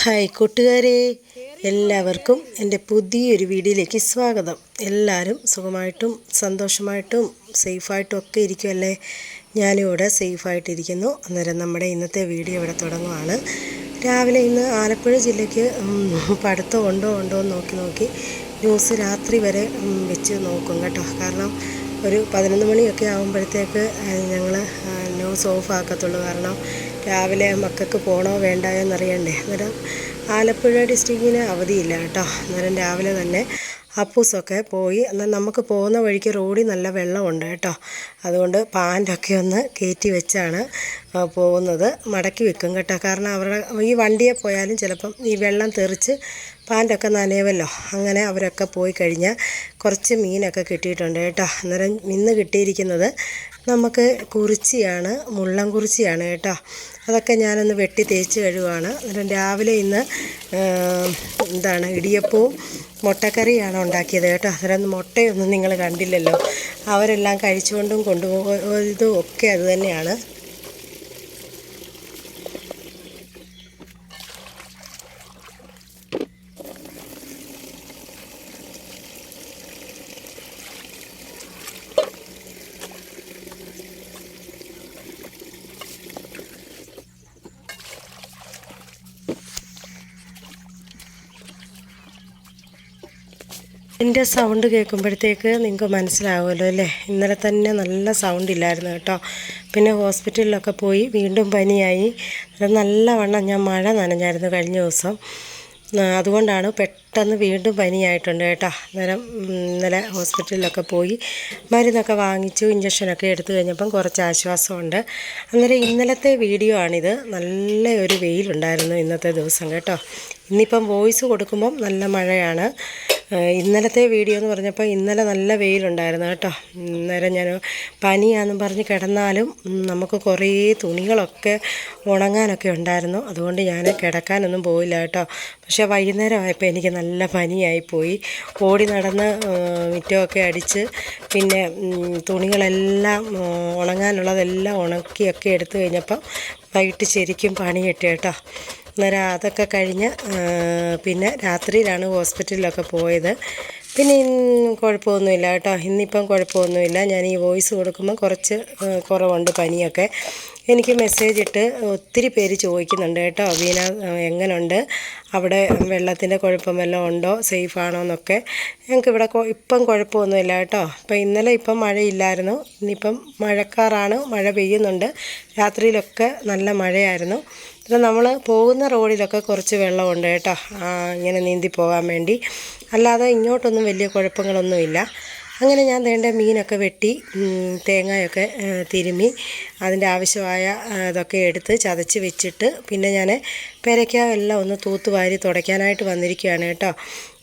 Hi കൂട്ടുകാരെ എല്ലാവർക്കും എന്റെ പുതിയൊരു വീഡിയോയിലേക്ക് സ്വാഗതം. എല്ലാവരും സുഖമായിട്ടും സന്തോഷമായിട്ടും സേഫായിട്ടും ഒക്കെ ഇരിക്കുമല്ലേ ഞാനിവിടെ സേഫായിട്ടിരിക്കുന്നു. അന്നേരം നമ്മുടെ ഇന്നത്തെ വീഡിയോ ഇവിടെ തുടങ്ങുവാണ്. രാവിലെ ഇന്ന് ആലപ്പുഴ ജില്ലയ്ക്ക് പഠിത്തം ഉണ്ടോ ഉണ്ടോ എന്ന് നോക്കി നോക്കി ന്യൂസ് രാത്രി വരെ വെച്ച് നോക്കും കേട്ടോ. കാരണം ഒരു പതിനൊന്ന് മണിയൊക്കെ ആകുമ്പോഴത്തേക്ക് ഞങ്ങൾ ന്യൂസ് ഓഫ് ആക്കത്തുള്ളൂ. കാരണം രാവിലെ മക്കൾക്ക് പോകണോ വേണ്ടോ എന്നറിയണ്ടേ. അന്നേരം ആലപ്പുഴ ഡിസ്ട്രിക്റ്റിന് അവധിയില്ല കേട്ടോ. അന്നേരം രാവിലെ തന്നെ അപ്പൂസൊക്കെ പോയി. എന്നാൽ നമുക്ക് പോകുന്ന വഴിക്ക് റോഡിൽ നല്ല വെള്ളമുണ്ട് കേട്ടോ. അതുകൊണ്ട് പാന്റൊക്കെ ഒന്ന് കയറ്റി വെച്ചാണ് പോകുന്നത്. മടക്കി വെക്കും കേട്ടോ. കാരണം അവരുടെ ഈ വണ്ടിയെ പോയാലും ചിലപ്പം ഈ വെള്ളം തെറിച്ച് പാന്റൊക്കെ നനയവല്ലോ അങ്ങനെ അവരൊക്കെ പോയി കഴിഞ്ഞാൽ കുറച്ച് മീനൊക്കെ കിട്ടിയിട്ടുണ്ട് കേട്ടോ. അന്നേരം ഇന്ന് കിട്ടിയിരിക്കുന്നത് നമുക്ക് കുറിച്ചിയാണ് മുള്ളൻ കുറിച്ചിയാണ് കേട്ടോ. അതൊക്കെ ഞാനൊന്ന് വെട്ടി തേച്ച് കഴിവാണ് അന്നേരം രാവിലെ ഇന്ന് എന്താണ് ഇടിയപ്പവും മുട്ടക്കറിയാണ് ഉണ്ടാക്കിയത് കേട്ടോ. അന്നേരം മുട്ടയൊന്നും നിങ്ങൾ കണ്ടില്ലല്ലോ. അവരെല്ലാം കഴിച്ചുകൊണ്ടും കൊണ്ടുപോയതും ഒക്കെ അത് തന്നെയാണ്. എന്റെ സൗണ്ട് കേൾക്കുമ്പോഴത്തേക്ക് നിങ്ങൾക്ക് മനസ്സിലാവുമല്ലോ അല്ലേ? ഇന്നലെ തന്നെ നല്ല സൗണ്ട് ഇല്ലായിരുന്നു കേട്ടോ. പിന്നെ ഹോസ്പിറ്റലിലൊക്കെ പോയി വീണ്ടും പനിയായി. നല്ലവണ്ണം ഞാൻ മഴ നനഞ്ഞായിരുന്നു കഴിഞ്ഞ ദിവസം. അതുകൊണ്ടാണ് പെട്ടെന്ന് വീണ്ടും പനിയായിട്ടുണ്ട് കേട്ടോ. അന്നേരം ഇന്നലെ ഹോസ്പിറ്റലിലൊക്കെ പോയി മരുന്നൊക്കെ വാങ്ങിച്ചു ഇഞ്ചക്ഷനൊക്കെ എടുത്തു കഴിഞ്ഞപ്പം കുറച്ച് ആശ്വാസമുണ്ട്. അന്നേരം ഇന്നലത്തെ വീഡിയോ ആണിത്. നല്ല ഒരു വെയിലുണ്ടായിരുന്നു ഇന്നത്തെ ദിവസം കേട്ടോ. ഇന്നിപ്പം വോയിസ് കൊടുക്കുമ്പം നല്ല മഴയാണ്. ഇന്നലത്തെ വീഡിയോ എന്ന് പറഞ്ഞപ്പോൾ ഇന്നലെ നല്ല വെയിലുണ്ടായിരുന്നു കേട്ടോ. അന്നേരം ഞാൻ പനിയാണെന്നും പറഞ്ഞ് കിടന്നാലും നമുക്ക് കുറേ തുണികളൊക്കെ ഉണങ്ങാനൊക്കെ ഉണ്ടായിരുന്നു. അതുകൊണ്ട് ഞാൻ കിടക്കാനൊന്നും പോയില്ല കേട്ടോ. പക്ഷേ വൈകുന്നേരം ആയപ്പോൾ എനിക്ക് നല്ല പനിയായിപ്പോയി ഓടി നടന്ന് മുറ്റമൊക്കെ അടിച്ച് പിന്നെ തുണികളെല്ലാം ഉണങ്ങാനുള്ളതെല്ലാം ഉണക്കിയൊക്കെ എടുത്തു കഴിഞ്ഞപ്പം വൈകിട്ട് ശരിക്കും പണി കിട്ടി കേട്ടോ. അന്നേരം അതൊക്കെ കഴിഞ്ഞ് പിന്നെ രാത്രിയിലാണ് ഹോസ്പിറ്റലിലൊക്കെ പോയത്. പിന്നെ കുഴപ്പമൊന്നുമില്ല കേട്ടോ. ഇന്നിപ്പം കുഴപ്പമൊന്നുമില്ല. ഞാൻ ഈ വോയിസ് കൊടുക്കുമ്പോൾ കുറച്ച് കുറവുണ്ട് പനിയൊക്കെ. എനിക്ക് മെസ്സേജ് ഇട്ട് ഒത്തിരി പേര് ചോദിക്കുന്നുണ്ട് കേട്ടോ. വീണ എങ്ങനെയുണ്ട് അവിടെ വെള്ളത്തിന്റെ കുഴപ്പം വല്ലതും ഉണ്ടോ? സേഫ് ആണോ എന്നൊക്കെ. ഞങ്ങൾക്ക് ഇവിടെ ഇപ്പം കുഴപ്പമൊന്നുമില്ല കേട്ടോ. അപ്പം ഇന്നലെ ഇപ്പം മഴയില്ലായിരുന്നു. ഇന്നിപ്പം മഴക്കാറാണ്. മഴ പെയ്യുന്നുണ്ട്. രാത്രിയിലൊക്കെ നല്ല മഴയായിരുന്നു. പിന്നെ നമ്മൾ പോകുന്ന റോഡിലൊക്കെ കുറച്ച് വെള്ളമുണ്ട് കേട്ടോ. ഇങ്ങനെ നീന്തി പോകാൻ വേണ്ടി. അല്ലാതെ ഇങ്ങോട്ടൊന്നും വലിയ കുഴപ്പങ്ങളൊന്നുമില്ല. അങ്ങനെ ഞാൻ വേണ്ട മീനൊക്കെ വെട്ടി തേങ്ങയൊക്കെ തിരുമ്മി അതിന്റെ ആവശ്യമായ ഇതൊക്കെ എടുത്ത് ചതച്ച് വെച്ചിട്ട് പിന്നെ ഞാൻ പെരയ്ക്കാവെല്ലാം ഒന്ന് തൂത്തുവാരി തുടയ്ക്കാനായിട്ട് വന്നിരിക്കുകയാണ് കേട്ടോ.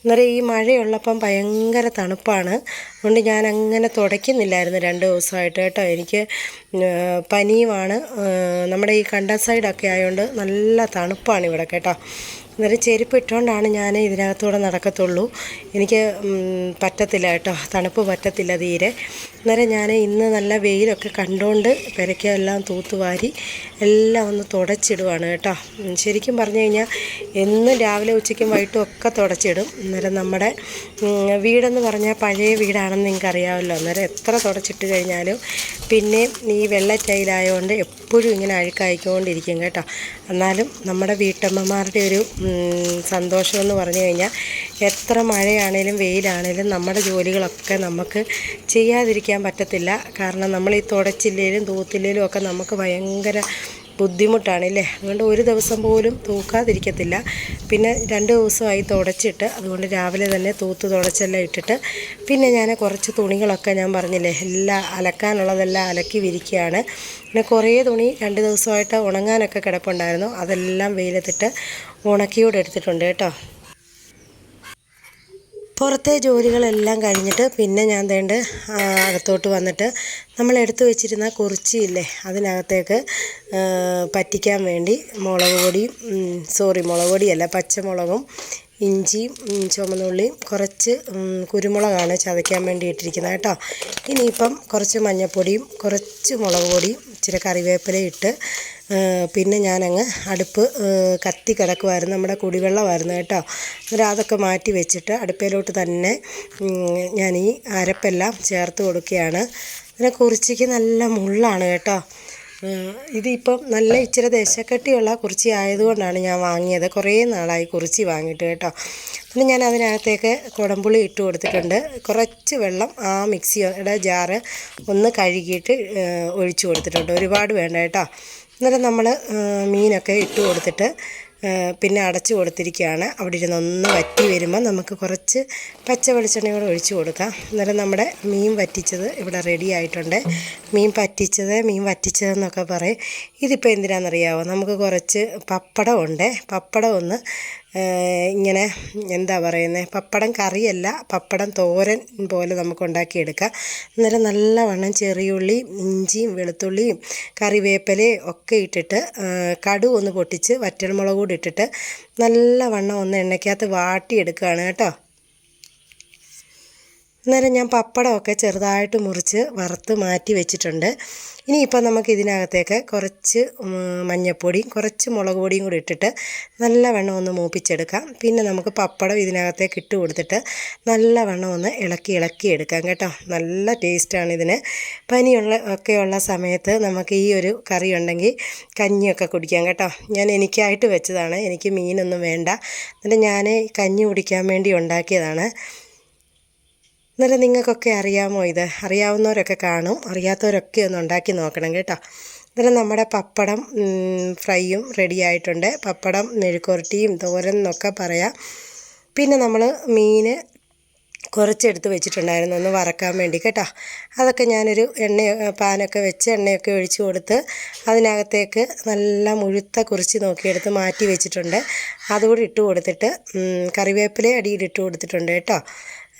അന്നേരം ഈ മഴയുള്ളപ്പം ഭയങ്കര തണുപ്പാണ്. അതുകൊണ്ട് ഞാൻ അങ്ങനെ തുടയ്ക്കുന്നില്ലായിരുന്നു രണ്ട് ദിവസമായിട്ട് കേട്ടോ. എനിക്ക് പനിയുമാണ്. നമ്മുടെ ഈ കണ്ട സൈഡൊക്കെ ആയതുകൊണ്ട് നല്ല തണുപ്പാണ് ഇവിടെ കേട്ടോ. അന്നേരം ചെരുപ്പ് ഇട്ടുകൊണ്ടാണ് ഞാൻ ഇതിനകത്തൂടെ നടക്കത്തുള്ളൂ. എനിക്ക് പറ്റത്തില്ല കേട്ടോ. തണുപ്പ് പറ്റത്തില്ല തീരെ. അന്നേരം ഞാൻ ഇന്ന് നല്ല വെയിലൊക്കെ കണ്ടുകൊണ്ട് പെരയ്ക്കെല്ലാം തൂത്തുവാരി എല്ലാം ഒന്ന് തുടച്ചിടുവാണ് കേട്ടോ. ശരിക്കും പറഞ്ഞു കഴിഞ്ഞാൽ എന്നും രാവിലെ ഉച്ചയ്ക്കും വൈകിട്ടും ഒക്കെ തുടച്ചിടും. അന്നേരം നമ്മുടെ വീടെന്ന് പറഞ്ഞാൽ പഴയ വീടാണെന്ന് നിങ്ങൾക്ക് അറിയാമല്ലോ അന്നേരം എത്ര തുടച്ചിട്ട് കഴിഞ്ഞാലും പിന്നെ ഈ വെള്ള ടൈലായതുകൊണ്ട് എപ്പോഴും ഇങ്ങനെ അഴുക്കായിക്കൊണ്ടിരിക്കും കേട്ടോ. എന്നാലും നമ്മുടെ വീട്ടമ്മമാരുടെ ഒരു സന്തോഷമെന്ന് പറഞ്ഞു കഴിഞ്ഞാൽ എത്ര മഴയാണേലും വെയിലാണേലും നമ്മുടെ ജോലികളൊക്കെ നമുക്ക് ചെയ്യാതിരിക്കാൻ പറ്റത്തില്ല. കാരണം നമ്മൾ ഈ തുടച്ചില്ലേലും തൂത്തില്ലേലും ഒക്കെ നമുക്ക് ഭയങ്കര ബുദ്ധിമുട്ടാണല്ലേ? അതുകൊണ്ട് ഒരു ദിവസം പോലും തൂക്കാതിരിക്കത്തില്ല. പിന്നെ രണ്ട് ദിവസമായി തുടച്ചിട്ട് അതുകൊണ്ട് രാവിലെ തന്നെ തൂത്ത് തുടച്ചെല്ലാം ഇട്ടിട്ട് പിന്നെ ഞാൻ കുറച്ച് തുണികളൊക്കെ ഞാൻ പറഞ്ഞില്ലേ എല്ലാം അലക്കാനുള്ളതെല്ലാം അലക്കി വിരിക്കുകയാണ്. പിന്നെ കുറേ തുണി രണ്ട് ദിവസമായിട്ട് ഉണങ്ങാനൊക്കെ കിടപ്പുണ്ടായിരുന്നു. അതെല്ലാം വെയിലത്തിട്ട് ഉണക്കിയോടെ എടുത്തിട്ടുണ്ട് കേട്ടോ. പുറത്തെ ജോലികളെല്ലാം കഴിഞ്ഞിട്ട് പിന്നെ ഞാൻ തേണ്ട അകത്തോട്ട് വന്നിട്ട് നമ്മൾ എടുത്തു വെച്ചിരുന്ന കുറിച്ചിയില്ലേ അതിനകത്തേക്ക് പറ്റിക്കാൻ വേണ്ടി മുളക് പൊടിയും സോറി മുളക് പൊടിയല്ല പച്ചമുളകും ഇഞ്ചിയും ചുമന്നുള്ളിയും കുറച്ച് കുരുമുളകാണ് ചതയ്ക്കാൻ വേണ്ടി ഇട്ടിരിക്കുന്നത് കേട്ടോ. ഇനിയിപ്പം കുറച്ച് മഞ്ഞൾപ്പൊടിയും കുറച്ച് മുളക് പൊടിയും ഇച്ചിരി കറിവേപ്പില ഇട്ട് പിന്നെ ഞാനങ്ങ് അടുപ്പ് കത്തി കിടക്കുമായിരുന്നു നമ്മുടെ കുടിവെള്ളമായിരുന്നു കേട്ടോ. അന്നേരം അതൊക്കെ മാറ്റി വെച്ചിട്ട് അടുപ്പയിലോട്ട് തന്നെ ഞാൻ ഈ അരപ്പെല്ലാം ചേർത്ത് കൊടുക്കുകയാണ്. അങ്ങനെ കുറിച്ചിക്ക് നല്ല മുള്ളാണ് കേട്ടോ. ഇതിപ്പം നല്ല ഇച്ചിരി ദശക്കട്ടിയുള്ള കുറിച്ചി ആയതുകൊണ്ടാണ് ഞാൻ വാങ്ങിയത്. കുറേ നാളായി കുറിച്ചി വാങ്ങിയിട്ട് കേട്ടോ. പിന്നെ ഞാൻ അതിനകത്തേക്ക് കുടംപുളി ഇട്ട് കൊടുത്തിട്ടുണ്ട്. കുറച്ച് വെള്ളം ആ മിക്സിയുടെ ജാറ് ഒന്ന് കഴുകിയിട്ട് ഒഴിച്ചു കൊടുത്തിട്ടുണ്ട്. ഒരുപാട് വേണ്ട കേട്ടോ. അന്നേരം നമ്മൾ മീനൊക്കെ ഇട്ട് കൊടുത്തിട്ട് പിന്നെ അടച്ചു കൊടുത്തിരിക്കുകയാണ്. അവിടെ ഇരുന്ന് ഒന്ന് വറ്റി വരുമ്പോൾ നമുക്ക് കുറച്ച് പച്ച വെളിച്ചെണ്ണ കൂടെ ഒഴിച്ചു കൊടുക്കാം. അന്നേരം നമ്മുടെ മീൻ വറ്റിച്ചത് ഇവിടെ റെഡി ആയിട്ടുണ്ട്. മീൻ പറ്റിച്ചത് മീൻ വറ്റിച്ചതെന്നൊക്കെ പറയും. ഇതിപ്പോൾ എന്തിനാണെന്നറിയാമോ നമുക്ക് കുറച്ച് പപ്പടം ഉണ്ട്. പപ്പടം ഒന്ന് ഇങ്ങനെ എന്താ പറയുന്നത് പപ്പടം കറിയല്ല പപ്പടം തോരൻ പോലെ നമുക്ക് ഉണ്ടാക്കിയെടുക്കാം. അന്നേരം നല്ലവണ്ണം ചെറിയുള്ളിയും ഇഞ്ചിയും വെളുത്തുള്ളിയും കറിവേപ്പിലയും ഒക്കെ ഇട്ടിട്ട് കടു ഒന്ന് പൊട്ടിച്ച് വറ്റൽമുളക് കൂടി ഇട്ടിട്ട് നല്ലവണ്ണം ഒന്ന് എണ്ണയ്ക്കകത്ത് വാട്ടിയെടുക്കുകയാണ് കേട്ടോ. അന്നേരം ഞാൻ പപ്പടമൊക്കെ ചെറുതായിട്ട് മുറിച്ച് വറുത്ത് മാറ്റി വെച്ചിട്ടുണ്ട്. ഇനിയിപ്പോൾ നമുക്ക് ഇതിനകത്തേക്ക് കുറച്ച് മഞ്ഞൾപ്പൊടിയും കുറച്ച് മുളക് പൊടിയും കൂടി ഇട്ടിട്ട് നല്ലവണ്ണം ഒന്ന് മൂപ്പിച്ചെടുക്കാം. പിന്നെ നമുക്ക് പപ്പടം ഇതിനകത്തേക്ക് ഇട്ട് കൊടുത്തിട്ട് നല്ലവണ്ണം ഒന്ന് ഇളക്കി ഇളക്കി എടുക്കാം കേട്ടോ. നല്ല ടേസ്റ്റാണ് ഇതിന്. പനിയുള്ള ഒക്കെയുള്ള സമയത്ത് നമുക്ക് ഈ ഒരു കറി ഉണ്ടെങ്കിൽ കഞ്ഞിയൊക്കെ കുടിക്കാം കേട്ടോ. ഞാൻ എനിക്കായിട്ട് വെച്ചതാണ്. എനിക്ക് മീനൊന്നും വേണ്ട. എന്നിട്ട് ഞാൻ കഞ്ഞി കുടിക്കാൻ വേണ്ടി ഉണ്ടാക്കിയതാണ്. അന്നേരം നിങ്ങൾക്കൊക്കെ അറിയാമോ ഇത്? അറിയാവുന്നവരൊക്കെ കാണും അറിയാത്തവരൊക്കെ ഒന്ന് ഉണ്ടാക്കി നോക്കണം കേട്ടോ. അന്നേരം നമ്മുടെ പപ്പടം ഫ്രൈയും റെഡി ആയിട്ടുണ്ട്. പപ്പടം മെഴുക്കുരട്ടിയും തോരൻ എന്നൊക്കെ പറയാം. പിന്നെ നമ്മൾ മീൻ കുറച്ചെടുത്ത് വെച്ചിട്ടുണ്ടായിരുന്നു ഒന്ന് വറക്കാൻ വേണ്ടി കേട്ടോ. അതൊക്കെ ഞാനൊരു എണ്ണ പാനൊക്കെ വെച്ച് എണ്ണയൊക്കെ ഒഴിച്ചു കൊടുത്ത് അതിനകത്തേക്ക് നല്ല മുഴുത്ത കുറിച്ച് നോക്കിയെടുത്ത് മാറ്റി വെച്ചിട്ടുണ്ട്. അതുകൂടി ഇട്ട് കൊടുത്തിട്ട് കറിവേപ്പില അടിയിൽ ഇട്ട് കൊടുത്തിട്ടുണ്ട് കേട്ടോ.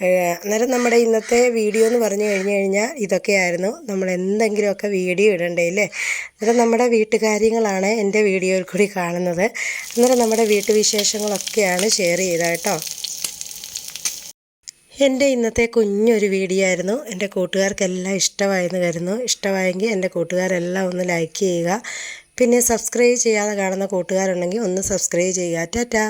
അന്നേരം നമ്മുടെ ഇന്നത്തെ വീഡിയോ എന്ന് പറഞ്ഞു കഴിഞ്ഞു കഴിഞ്ഞാൽ ഇതൊക്കെയായിരുന്നു. നമ്മൾ എന്തെങ്കിലുമൊക്കെ വീഡിയോ ഇടണ്ടേ അല്ലേ അന്നേരം നമ്മുടെ വീട്ടുകാര്യങ്ങളാണ് എന്റെ വീഡിയോയിൽ കൂടി കാണുന്നത്. അന്നേരം നമ്മുടെ വീട്ടുവിശേഷങ്ങളൊക്കെയാണ് ഷെയർ ചെയ്തത് കേട്ടോ. എന്റെ ഇന്നത്തെ കുഞ്ഞൊരു വീഡിയോ ആയിരുന്നു. എന്റെ കൂട്ടുകാർക്കെല്ലാം ഇഷ്ടമായെന്ന് കരുതുന്നു. ഇഷ്ടമായെങ്കിൽ എന്റെ കൂട്ടുകാരെല്ലാം ഒന്ന് ലൈക്ക് ചെയ്യുക. പിന്നെ സബ്സ്ക്രൈബ് ചെയ്യാതെ കാണുന്ന കൂട്ടുകാരുണ്ടെങ്കിൽ ഒന്ന് സബ്സ്ക്രൈബ് ചെയ്യുക. ടാറ്റാ.